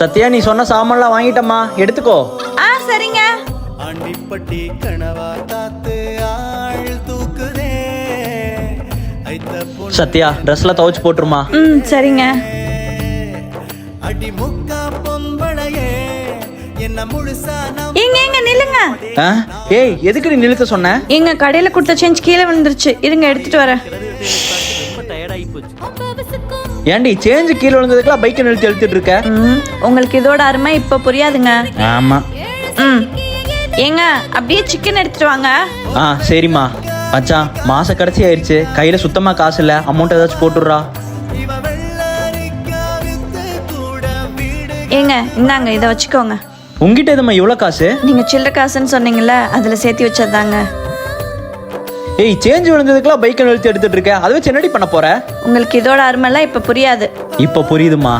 சத்யா நீ சொன்ன சாமான்லாம் வாங்கிட்டம்மா. எடுத்துக்கோ. ஆ சரிங்க. ஆண்டிப்பட்டி கனவா காத்து ஆள் தூக்குதே. சத்யா ட்ரெஸ்லாம் துவைச்சு போட்டுருமா. ம் சரிங்க. அடி முக்கா பொம்பளையே என்ன முழுசா ஏங்க ஏங்க நில்லுங்க. ஆ? ஏய் எதுக்கு நீ நிறுத்த சொன்ன? எங்க கடையில கொடுத்த சேஞ்ச் கீழே விழுந்துருச்சு. இருங்க எடுத்துட்டு வரேன். ஏன்டி சேஞ்சு கீழே விழுந்ததுக்குலாம் பைக்கை நிறுத்தி எழுத்துட்டு இருக்க? ம் உங்களுக்கு இதோட அருமை இப்போ புரியாதுங்க. ஆமா. ம் ஏங்க அப்படியே சிக்கன் எடுத்துட்டு வாங்க. ஆ சரிம்மா. மச்சான் மாச கடைசி ஆயிருச்சு. கையில சுத்தமா காசு இல்ல. அமௌண்ட் ஏதாச்சும் போட்டுடுறா. ஏங்க இந்தாங்க இதை வச்சுக்கோங்க. உங்ககிட்ட எதும்மா இவ்வளோ காசு? நீங்க சில்லற காசுன்னு சொன்னீங்கல்ல அதுல சேர்த்து வச்சதாங்க ஏய் சேஞ்ச் விழுந்ததுக்குலாம் பைக்கை நிறுத்தி எடுத்துட்டு இருக்க? அதை வச்சு என்னடி பண்ண போற? உங்களுக்கு இதோட அருமைலாம் இப்போ புரியாது. இப்போ புரியுதுமா